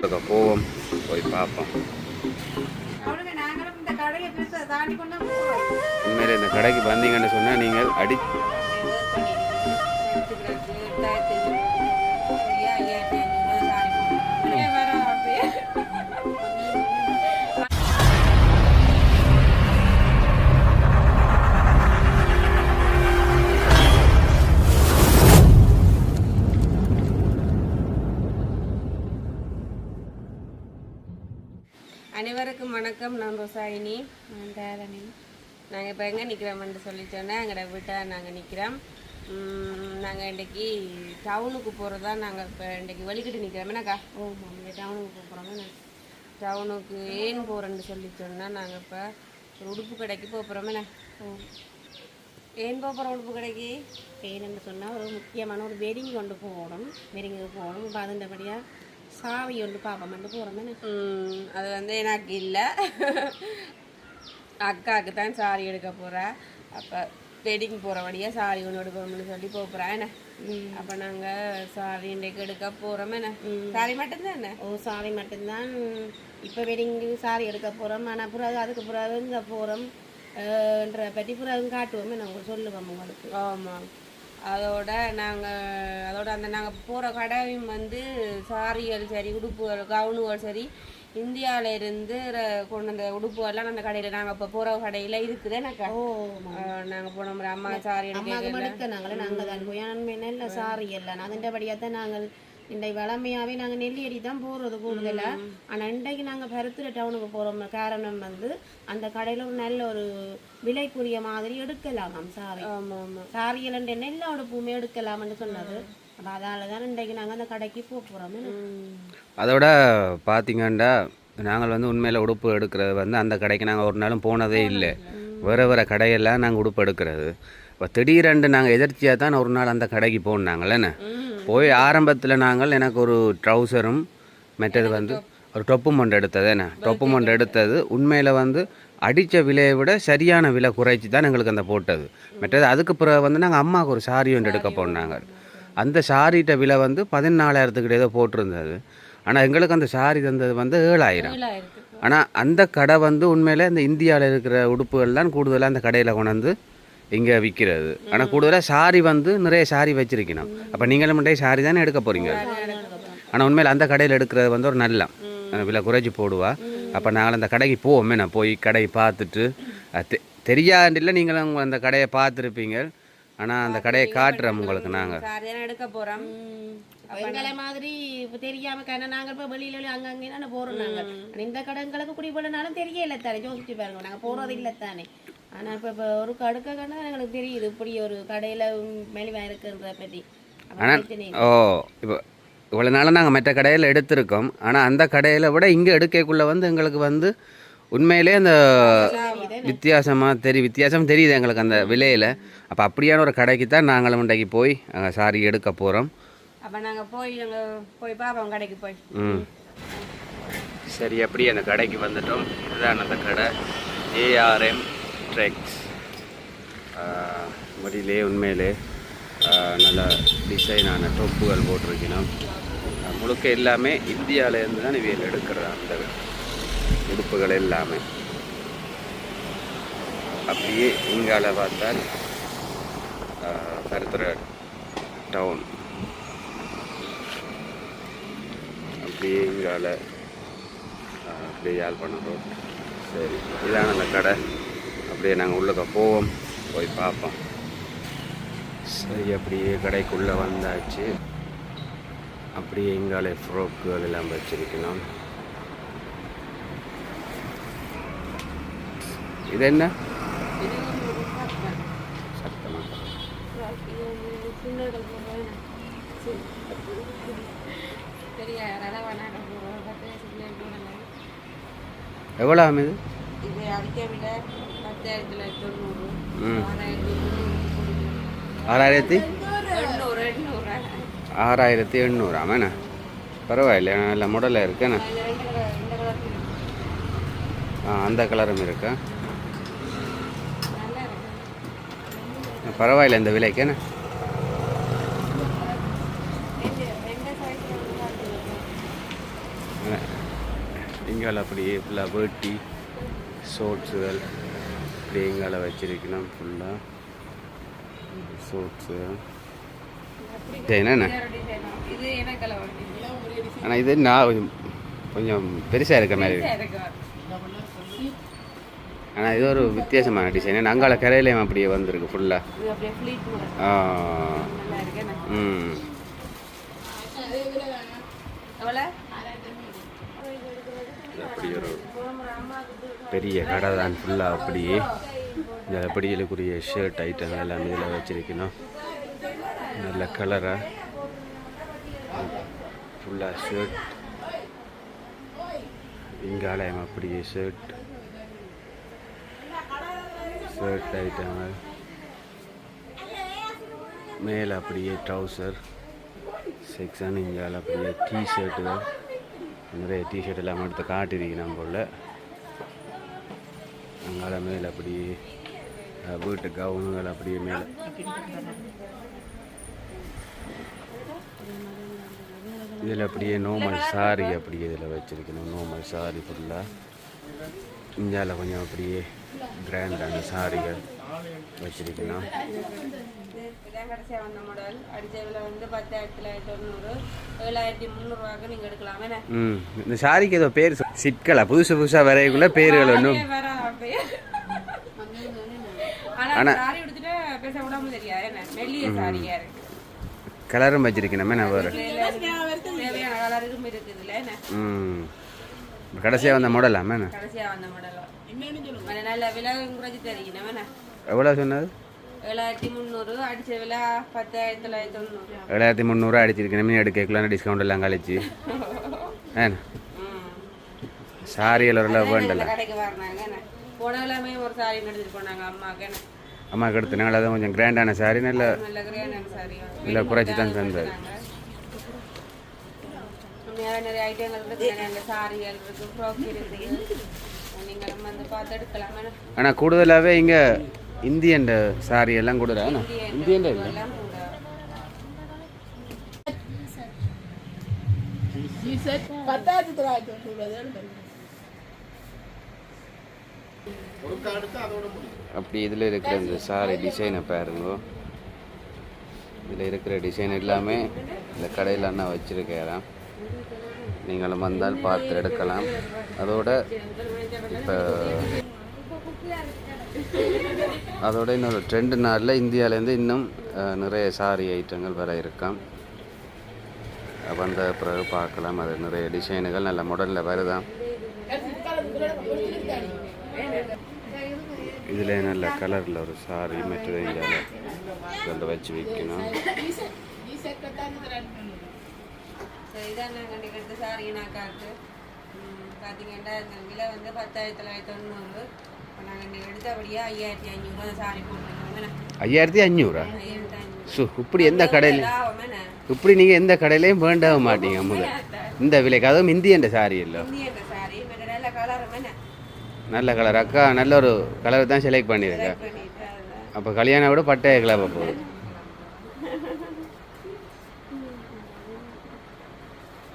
போவோம். போய் பார்ப்போம். உண்மையில இந்த கடைக்கு வந்தீங்கன்னு சொன்னால் நீங்கள் அடி அனைவருக்கும் வணக்கம். நான் ரோசாயினி. நான் தேரணி நாங்கள் இப்போ எங்கே நிற்கிறோம்னு சொல்லி சொன்னேன் எங்களோட வீட்டில் நாங்கள் நிற்கிறோம் நாங்கள் இன்றைக்கி டவுனுக்கு போகிறதா நாங்கள் இப்போ இன்றைக்கி வெளிக்கிட்டு நிற்கிறோம் என்னக்கா? ஓ இங்கே டவுனுக்கு போகிறோம் டவுனுக்கு ஏன் போகிறேன்னு சொல்லி சொன்னால் நாங்கள் இப்போ ஒரு உடுப்பு கடைக்கு போக போகிறோம் என்ன? ஓ. ஏன் போக போகிறோம் உடுப்பு கடைக்கு? ஏன்னு சொன்னால் ஒரு முக்கியமான ஒரு வெடிங் கொண்டு போகணும். வெடிங்கு போகணும். இப்போ அதுண்டபடியாக சாவி கொண்டு பார்ப்போம்னு போகிறோமே ம், அது வந்து எனக்கு இல்லை. அக்காவுக்கு தான் சாரி எடுக்க போகிறா அப்போ வெட்டிங் போகிற வழியாக சாரி ஒன்று எடுக்கணும்னு சொல்லி போக போகிறா என்ன? அப்போ நாங்கள் சாரி இன்றைக்கு எடுக்க போகிறோம் என்ன? சாரி மட்டும்தான் என்ன? ஓ சாவி மட்டும்தான். இப்போ வெடிங்கு சாரி எடுக்க போகிறோம் ஆனால் பிறகு அதுக்கு பிறகு இங்கே போகிறோம் பற்றி பிறகு காட்டுவோமே நாங்கள் சொல்லுவோம் உங்களுக்கு. ஆமாம் அதோட நாங்கள் அதோட அந்த நாங்கள் போகிற கடையும் வந்து சாரிகள் சரி உடுப்புகள் கவுனுகள் சரி இந்தியாவில இருந்து கொண்டு வந்த உடுப்புகள்லாம் அந்த கடையில் நாங்கள் இப்போ போகிற கடையில் இருக்குது எனக்கா. நாங்கள் போனோம் அம்மா சாரி நாங்கள் தான் போய். ஆனால் நல்ல சாரி எல்லாம். அதுண்டபடியாக தான் நாங்கள் இன்றைக்கு வளமையாகவே நாங்கள் நெல்லியடி தான் போகிறது கூடுதலாக ஆனால் இன்றைக்கு நாங்கள் பருத்துற டவுனுக்கு போகிறோம் காரணம் வந்து அந்த கடையில் ஒரு நல்ல ஒரு விலைக்குரிய மாதிரி எடுக்கலாமாம் சாரி ஆமாம் ஆமாம். சாரியல் என்ன எல்லா உடுப்புமே எடுக்கலாம்னு சொன்னது. அப்போ அதால தான் இன்றைக்கு நாங்கள் அந்த கடைக்கு போக போகிறோம் அதோட பார்த்தீங்கன்னா நாங்கள் வந்து உண்மையில் உடுப்பு எடுக்கிறது வந்து அந்த கடைக்கு நாங்கள் ஒரு நாளும் போனதே இல்லை. வேறு வேறு கடையெல்லாம் நாங்கள் உடுப்பு எடுக்கிறது. இப்போ திடீரென்று நாங்கள் எதிர்ச்சியாக தான் ஒரு நாள் அந்த கடைக்கு போனாங்கல்ல போய் ஆரம்பத்தில் நாங்கள் எனக்கு ஒரு ட்ரௌசரும் மற்றது வந்து ஒரு டொப்பு மொண்டை எடுத்தது என்ன? டொப்பு மொண்டை எடுத்தது. உண்மையில் வந்து அடித்த விலையை விட சரியான விலை குறைச்சி தான் எங்களுக்கு அந்த போட்டது. மற்றது அதுக்கு பிறகு வந்து நாங்கள் அம்மாவுக்கு ஒரு சாரி ஒன்று எடுக்க போனாங்க. அந்த சாரிட்ட விலை வந்து பதினாலாயிரத்துக்கிட்ட ஏதோ போட்டிருந்தது. ஆனால் எங்களுக்கு அந்த சாரி தந்தது வந்து ஏழாயிரம். ஆனால் அந்த கடை வந்து உண்மையிலே இந்த இந்தியாவில் இருக்கிற உடுப்புகள் தான் கூடுதலாக அந்த கடையில் கொண்டாந்து இங்கே விற்கிறது ஆனால் கூடுதலாக சாரி வந்து நிறைய சாரி வச்சிருக்கணும். அப்போ நீங்களும் மட்டும் சாரி தானே எடுக்க போகிறீங்க ஆனால் உண்மையில் அந்த கடையில் எடுக்கிறது வந்து ஒரு நல்ல. விலை குறைச்சி போடுவா. அப்போ நாங்கள் அந்த கடைக்கு போவோமே நான் போய் கடையை பார்த்துட்டு. அது தெரியாண்டில்ல நீங்களும் அந்த கடையை பார்த்துருப்பீங்க. ஆனால் அந்த கடையை காட்டுறோம் உங்களுக்கு நாங்கள். எடுக்க போகிறோம் எங்களை மாதிரி இப்போ தெரியாம கண்ண நாங்கள் இப்போ வெளியில அங்கே அங்கே தானே போகிறோம் நாங்கள். இந்த கடைங்களுக்கு குடி போலனாலும் தெரியல தானே. யோசிச்சு பாருங்க நாங்கள் போறது இல்லை தானே. ஆனால் இப்போ இப்போ ஒரு கடுக்க கண்ணா எங்களுக்கு தெரியுது. இப்படி ஒரு கடையில் மெலிவா இருக்குன்றத பற்றி ஆனால். ஓ இப்போ இவ்வளோ நாளாக நாங்கள் மற்ற கடையில் எடுத்திருக்கோம். ஆனால் அந்த கடையில் விட இங்கே எடுக்கக்குள்ளே வந்து எங்களுக்கு வந்து உண்மையிலே அந்த வித்தியாசமாக தெரி வித்தியாசம் தெரியுது எங்களுக்கு அந்த விலையில். அப்போ அப்படியான ஒரு கடைக்கு தான் நாங்களும் இன்றைக்கு போய் அங்கே சாரி எடுக்க போகிறோம் அப்போ நாங்கள் போய் போய் பார்ப்போம் கடைக்கு போய். ம். சரி அப்படி அந்த கடைக்கு வந்துட்டோம். இதுதான் அந்த கடை. ஏஆர்எம் ட்ரெக்ஸ் முடியிலே உண்மையிலே நல்ல டிசைனான டொப்புகள் போட்டிருக்கணும். முழுக்க எல்லாமே இந்தியாவிலேருந்து தான் இவையில் எடுக்கிறான் அந்த உடுப்புகள் எல்லாமே. அப்படியே இங்கால பார்த்தால் கருத்துற டவுன் அப்படியே இங்கால அப்படியே யாழ்ப்பாணம் ரோட் சரி இதான அந்த கடை. அப்படியே நாங்கள் உள்ளக்க போவோம். போய் பார்ப்போம். சரி அப்படியே கடைக்குள்ளே வந்தாச்சு. அப்படியே எங்காலே ஃப்ரோக்கு அதெல்லாம் வச்சிருக்கணும். இது என்ன? சத்தமாக சரியா எவ்வளோ ஆகுது இது தொண்ணூறு ம். ஆறாயிரத்தி ஆறாயிரத்தி ஆறாயிரத்தி எண்ணூறு ஆமாண்ணா பரவாயில்ல நல்ல மாடலாக இருக்குண்ணா ஆ அந்த கலரும் இருக்கா பரவாயில்ல இந்த விலைக்கு என்ன ரெண்டு ரெண்டு சைஸ்ல நல்லா இருக்கு இங்கால அப்படியே ஃபுல்லாக வேட்டி ஷோட்ஸுகள் இப்படி எங்கால வச்சிருக்கணும் ஃபுல்லாக எனக்கு அளவு ஆனால் இது நான் கொஞ்சம் கொஞ்சம் பெருசாக இருக்க மாதிரி ஆனால் இது ஒரு வித்தியாசமான டிசைன் அங்கால கரையிலையும் அப்படியே வந்திருக்கு ஃபுல்லாக ம். அப்படி ஒரு பெரிய கடை தான் ஃபுல்லாக அப்படியே. இந்த படிகளுக்குரிய ஷர்ட் ஐட்டம் எல்லாமே இதில் வச்சிருக்கணும். நல்ல கலராக ஃபுல்லாக ஷர்ட் இங்காலயம் அப்படியே ஷர்ட் ஷர்ட் ஐட்டங்கள் மேலே அப்படியே ட்ரௌசர் செக்ஷன் இங்கால அப்படியே டீ ஷர்ட்டுகள் நிறைய டிஷர்ட் எல்லாம் எடுத்து காட்டிருக்கணும் போல். அங்கால மேலே அப்படியே வீட்டு கவுனுகள் அப்படியே மேலே. இதில் அப்படியே நோமல் சாரி அப்படியே இதில் வச்சிருக்கணும். நோமல் சாரி ஃபுல்லாக இந்தியாவில் கொஞ்சம் அப்படியே கிராண்டான சாரிகள் வச்சுருக்கணும். இதான் கடைசியாக வந்த மாடல் அடிச்சவில் வந்து பத்தாயிரத்தி தொள்ளாயிரத்தி தொண்ணூறு ஏழாயிரத்தி முந்நூறுவாக்கு நீங்கள் எடுக்கலாம். என்ன? ம். இந்த சாரிக்கு ஏதோ பேர் சொ- சிட்களா? புதுசு புதுசாக வரைக்குள்ள பேர்கள் ஒன்றும் வேற அப்பயே. ஆனா சாரி எடுத்துட்டு பேச விடாம தெரியாது என்ன? மெல்லிய சாரியா இருக்கு. கலரும் வச்சிருக்கணுமே நான் வேறு. தேவையான கலருக்கும் இருக்குதுல்ல என்ன? ம். கடைசியாக வந்த மாடலாமே என்ன? கடைசியா வந்த மாடலும் நல்ல விலை குறைச்சி தெரியும் என்ன? எவ்வளோ சொன்னது? ஏழாயிரத்தி முந்நூறு அடிச்ச விலை பத்தாயிரத்தி தொள்ளாயிரத்தி தொண்ணூறு. ஏழாயிரத்தி முந்நூறுவா அடிச்சிருக்கேன் மீன் எடுக்கலாம் டிஸ்கவுண்ட் எல்லாம் கழிச்சு. சாரி எல்லாம் வேண்டல. எல்லாமே ஒரு சாரி எடுத்துட்டு போனாங்க அம்மாவுக்கு அதுவும் கொஞ்சம் கிராண்டான சாரி நல்ல இல்லை குறைச்சி தான் தந்தது உண்மையாக நிறைய ஐட்டங்கள் இருக்கு நல்ல சாரிகள் இருக்கு ஃப்ராக் இருக்குது. நீங்களும் வந்து பார்த்து எடுக்கலாம் என்ன? ஆனால் கூடுதலாகவே இங்கே இந்தியன் சாரி எல்லாம் பத்தாயிரத்தி தொள்ளாயிரத்தி தொண்ணூறு அப்படி இதில் இருக்கிற இந்த சாரி டிசைனை பாருங்க. இதில் இருக்கிற டிசைன் எல்லாமே இந்த கடையில் அண்ணா வச்சுருக்கேன் நீங்களும் வந்தால் பார்த்து எடுக்கலாம். அதோட இப்போ அதோட இன்னொரு ரெண்டு நாளில் இந்தியாவிலேருந்து இன்னும் நிறைய சாரி ஐட்டங்கள் வர இருக்காம். வந்த பிறகு பார்க்கலாம் அது நிறைய டிசைனுகள் நல்ல மாடலில் வருதான் இதில் நல்ல கலரில் ஒரு சாரி மற்றது இந்தியாவில் கொண்டு வச்சு விற்கணும் பார்த்தீங்கன்னா இந்த விலை வந்து பத்தாயிரத்தி தொள்ளாயிரத்தி தொண்ணூறு. ஐயாயிரத்தி அஞ்சூறா ஸோ இப்படி எந்த கடையில் லாபம் என்ன இப்படி நீங்கள் எந்த கடையிலையும் வேண்டவே மாட்டீங்க முதல் இந்த விலைக்கு அதுவும் இந்தியன் சாரி இல்லை நல்ல கலர் அக்கா நல்ல ஒரு கலர் தான் செலக்ட் அதுதான் அப்போ கல்யாணம் விட பட்டை கிளம்ப போகுது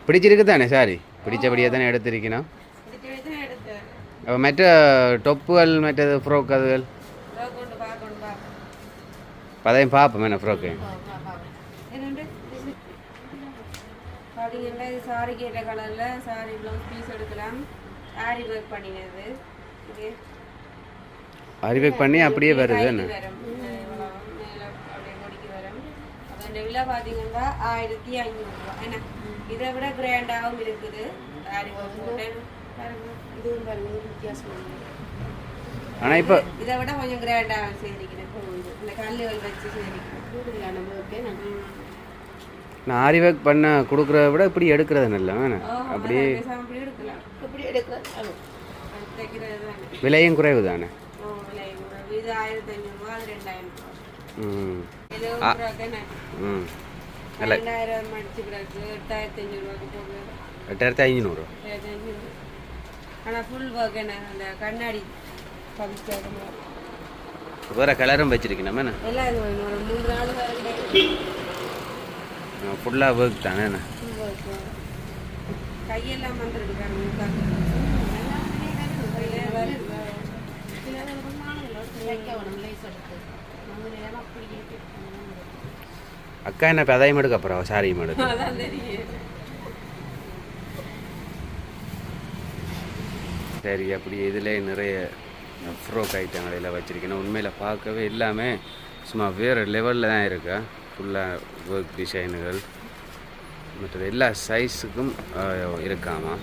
பிடிச்சிருக்கு தானே சாரி பிடிச்சபடியே தானே எடுத்திருக்கணும் அப்போ மற்ற டொப்புகள் மற்றது ஃப்ரோக் பா அதையும் பார்ப்போம் என்ன ஃப்ரோக்கு என்னண்டு பார்த்தீங்கன்னா இது சாரி கேட்ட கலரில் சாரி ப்ளவுஸ் பீஸ் எடுக்கலாம். ஆரி ஒர்க் பண்ணினது. இது அறிவேக் பண்ணி அப்படியே வருது என்ன? இந்த விலை பார்த்தீங்கன்னா ஆயிரத்தி ஐநூறுரூவா என்ன? இதை விட கிராண்டாகவும் இருக்குது. ஆரி ஒர்க். இதுவும் பாருங்க ஆனால் இப்போ இதை விட கொஞ்சம் கிராண்டாக செய்திருக்கிறேன் இந்த கல்லுகள் வச்சு செய்திருக்கிறேன் கூடுதலான ஓகே நான் நான் அறிவேக் பண்ண கொடுக்குறத விட இப்படி எடுக்கிறது நல்ல அப்படியே விலையும் குறைவு தானே? எட்டாயிரத்தி ஐநூறு. ஆனால் ஃபுல் ஒர்க் என்ன அந்த கண்ணாடி பவிச்சர் வேறு கலரும் வச்சிருக்கணும் என்ன? எல்லாம். ஒரு மூணு நாள் ஃபுல்லாக ஒர்க் தானே என்ன? ஃபுல் ஒர்க் கையெல்லாம். அக்கா என்ன பதையும் எடுக்க அப்புறம் சாரியும் எடுக்க அதான் தெரியும் சரி அப்படி இதில் நிறைய ஃப்ரோக் ஐட்டங்கள் எல்லாம் வச்சுருக்கேன். உண்மையில் பார்க்கவே எல்லாமே சும்மா வேறு லெவலில் தான் இருக்கா ஃபுல்லாக ஒர்க் டிசைனுகள் மற்றது எல்லா சைஸுக்கும் இருக்காமா?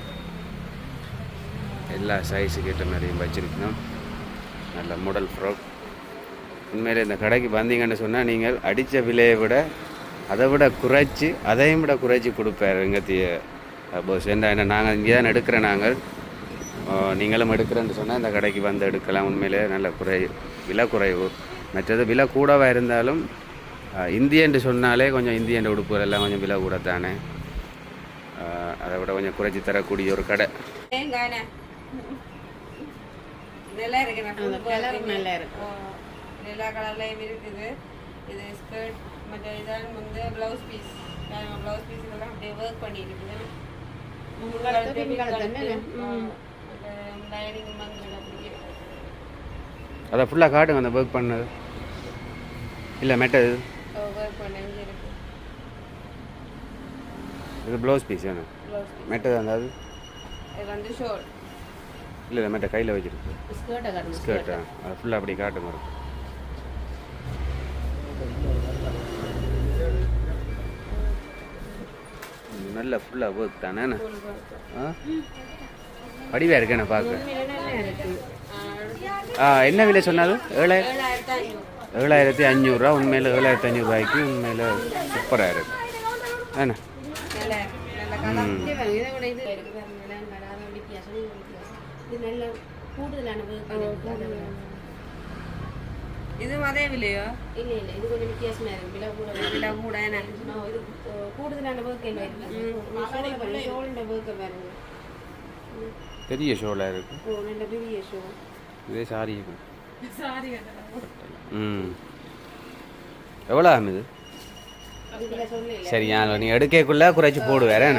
எல்லா சைஸுக்கு ஏற்ற மாதிரியும் வச்சுருக்கணும். நல்ல மாடல் ஃப்ராக் உண்மையிலே இந்த கடைக்கு வந்தீங்கன்னு சொன்னால் நீங்கள் அடித்த விலையை விட அதை விட குறைச்சி அதையும் விட குறைச்சி கொடுப்பார் எங்கத்திய போஸ் என்ன என்ன நாங்கள் இங்கே தான் எடுக்கிறேன் நாங்கள்? நீங்களும் எடுக்கிறேன்னு சொன்னால் இந்த கடைக்கு வந்து எடுக்கலாம். உண்மையிலே நல்ல குறை விலை குறைவு. மற்றது விலை கூடவா இருந்தாலும் ஆஹ் இந்தியன்று சொன்னாலே கொஞ்சம் இந்தியன் உடுப்புகள் எல்லாம் கொஞ்சம் விலை கூட தானே அதை விட கொஞ்சம் குறைச்சி தரக்கூடிய ஒரு கடை. நல்லா இருக்கு. நல்லா இருக்கு. ஓ, எல்லா கலர்லயும் இருக்குது. இது ஸ்கர்ட் மற்ற இதான் வந்து ப்ளவுஸ் பீஸ் ப்ளவுஸ் பீஸ் இதெல்லாம் அப்படியே ஒர்க் பண்ணியிருக்குது அதை ஃபுல்லாக காட்டுங்க அந்த ஒர்க் பண்ணது. இல்லை மெட்டது. இது ப்ளவுஸ் பீஸ் வேணும் மெட்டது அந்த அது இல்லை இல்லை மெட்ட கையில் வச்சிருக்கு. ஸ்கர்ட்டா அது ஃபுல்லாக அப்படி காட்டுங்க. இருக்கு நல்ல ஃபுல்லாக ஒர்க் தானே ஆ? வடிவாக இருக்கேண்ணே பார்க்க நல்லா இருக்கு ஆ என்ன விலை சொன்னாது ஏழாயிரம் ஏழாயிரத்தி அஞ்சூறுரூவா உண்மையில் ஏழாயிரத்தி அஞ்சூறுரூவாய்க்கு உண்மையில் சூப்பராக இருக்கு பாருங்க, இதை இருக்கு வராத அதை விலையோ இல்ல இல்ல இது கொஞ்சம் வித்தியாசமா இருக்கு விலை கூட விலை கூட என்ன இது கூடுதலான என்ன இருக்கு ஷோல்ல பாருங்க ஷோல்ல work பாருங்க பெரிய ஷோலாக இருக்கு. பெரிய ஷோ இதே சாரி ம். எவ்வளோ ஆகும் இது? சரி நீ எடுக்கக்குள்ளே குறைச்சி போடுவேன்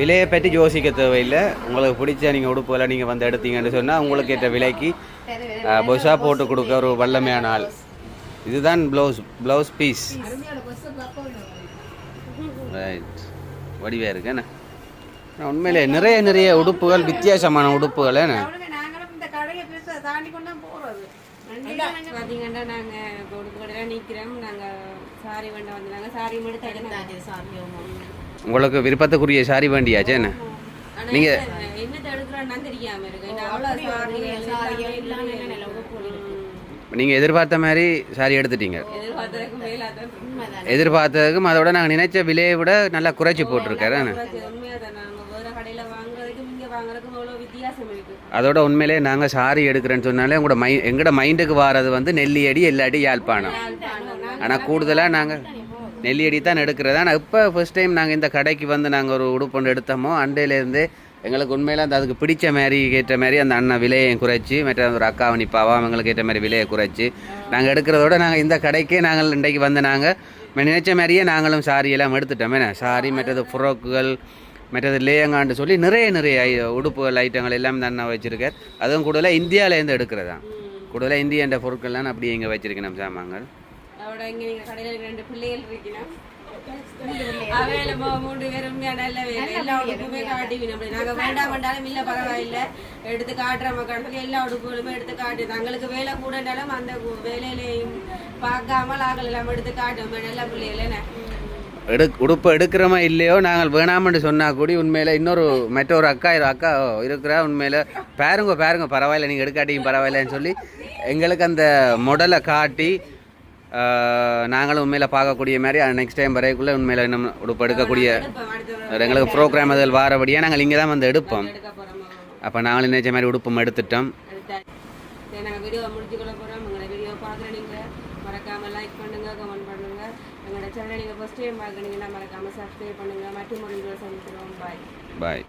விலையை பற்றி யோசிக்க தேவையில்லை. உங்களுக்கு பிடிச்ச நீங்கள் உடுப்புகளை நீங்கள் வந்து எடுத்தீங்கன்னு சொன்னால் உங்களுக்கு ஏற்ற விலைக்கு பொஷாக போட்டு கொடுக்க ஒரு வல்லமையான ஆள். இதுதான் ப்ளவுஸ் ப்ளவுஸ் பீஸ் ரைட் வடிவாக இருக்கு என்ன? உண்மையிலே நிறைய நிறைய உடுப்புகள் வித்தியாசமான உடுப்புகள் என்ன பார்த்தீங்கன்னா நாங்கள் உடுப்பு கடையில் நிற்கிறோம் நாங்கள் சாரி வேண்ட வந்தாங்க சாரி மட்டும் உங்களுக்கு விருப்பத்துக்குரிய சாரி வேண்டியாச்சு என்ன? ஆனால் நீங்க என்ன தடுக்கிறோன்னா தெரியாம இருக்கு. நான் அவ்வளோ சாரி எல்லாம் நல்ல நல்ல உடுப்பு இருக்கு. நீங்கள் எதிர்பார்த்த மாதிரி சாரி எடுத்துட்டீங்க. எதிர்பார்த்ததுக்கும் அதோட நாங்கள் நினைச்ச விலையை விட நல்லா குறைச்சி போட்டிருக்காரு என்ன உண்மையாக தான் நாங்கள் வேறு கடையில் வாங்குறதுக்கும் இங்கே வாங்குறதுக்கும் எவ்வளோ வித்தியாசம் இருக்கு அதோட உண்மையிலே நாங்கள் சாரி எடுக்கிறேன்னு சொன்னாலே உங்களோட மை எங்களோட மைண்டுக்கு வாரது வந்து நெல்லியடி எல்லாடி யாழ்ப்பாணம். ஆனால் கூடுதலாக நாங்கள் நெல்லியடி தான் எடுக்கிறது? ஆனால் இப்போ ஃபர்ஸ்ட் டைம் நாங்கள் இந்த கடைக்கு வந்து நாங்கள் ஒரு உடுப்பு ஒன்று எடுத்தோமோ அண்டையிலேருந்து எங்களுக்கு உண்மையில் அந்த அதுக்கு பிடிச்ச மாதிரி கேட்ட மாதிரி அந்த அண்ணன் விலையை குறைச்சி மற்ற ஒரு அக்காவை நிப்பாவா அவங்களுக்கு ஏற்ற மாதிரி விலையை குறைச்சி நாங்கள் எடுக்கிறதோட நாங்கள் இந்த கடைக்கே நாங்கள் இன்றைக்கு வந்து நாங்கள் நினைச்ச மாதிரியே நாங்களும் சாரி எல்லாம் எடுத்துட்டோம். என்ன? சாரி மற்றது ஃப்ரோக்குகள் மற்றது லேயங்கான்னு சொல்லி நிறைய நிறைய உடுப்புகள் ஐட்டங்கள் எல்லாம் தான் நான் வச்சுருக்கேன் அதுவும் கூடுதலாக இந்தியாவிலேருந்து எடுக்கிறதா. கூடுதலாக இந்தியன்ற பொருட்கள்லாம் அப்படியே இங்கே வச்சிருக்கேன் நம்ம சாமான்கள். அதோட இங்கே நீங்கள் கடையில் ரெண்டு பிள்ளைகள் இருக்கணும் அவையில மூன்று பேர் நல்ல வேலை. எல்லா உடுப்புமே காட்டுவீங்க அப்படி நாங்கள் வேண்டாம் வேண்டாலும் இல்லை பரவாயில்லை. எடுத்து காட்டுற மக்கள் சொல்லி எல்லா உடுப்புகளுமே எடுத்து காட்டு. தங்களுக்கு வேலை கூடனாலும் அந்த வேலையிலையும் பார்க்காம நாங்கள் எல்லாம் எடுத்து காட்டுவோம். நல்ல பிள்ளைகள் என்ன? எடு உடுப்பை எடுக்கிறோமா இல்லையோ நாங்கள் வேணாம்னு சொன்னால் கூடி உண்மையில் இன்னொரு மற்றொரு அக்கா அக்கா இருக்கிறா உண்மையில் பாருங்க பாருங்க பரவாயில்ல நீங்கள் எடுக்காட்டியும் பரவாயில்லன்னு சொல்லி எங்களுக்கு அந்த மொடலை காட்டி நாங்களும் உண்மையில் பார்க்கக்கூடிய மாதிரி நெக்ஸ்ட் டைம் வரைக்குள்ளே உண்மையில் இன்னும் உடுப்பு எடுக்கக்கூடிய எங்களுக்கு ப்ரோக்ராம் அதில் வாரபடியாக நாங்கள் இங்கே தான் வந்து எடுப்போம். அப்போ நாங்களும் நினைச்ச மாதிரி உடுப்பும் எடுத்துட்டோம் அடுத்த சரி நாங்கள் வீடியோ முடிச்சுக்கொள்ள போகிறோம் உங்களோட வீடியோ பார்க்குற நீங்கள் மறக்காமல் லைக் பண்ணுங்கள் கமெண்ட் பண்ணுங்கள் எங்களோட சேனலை நீங்கள் ஃபஸ்ட் டைம் பார்க்குறீங்கன்னா மறக்காமல் சப்ஸ்கிரைப் பண்ணுங்கள் மற்றும் ஒரு சந்திக்கிறோம் பாய் பாய்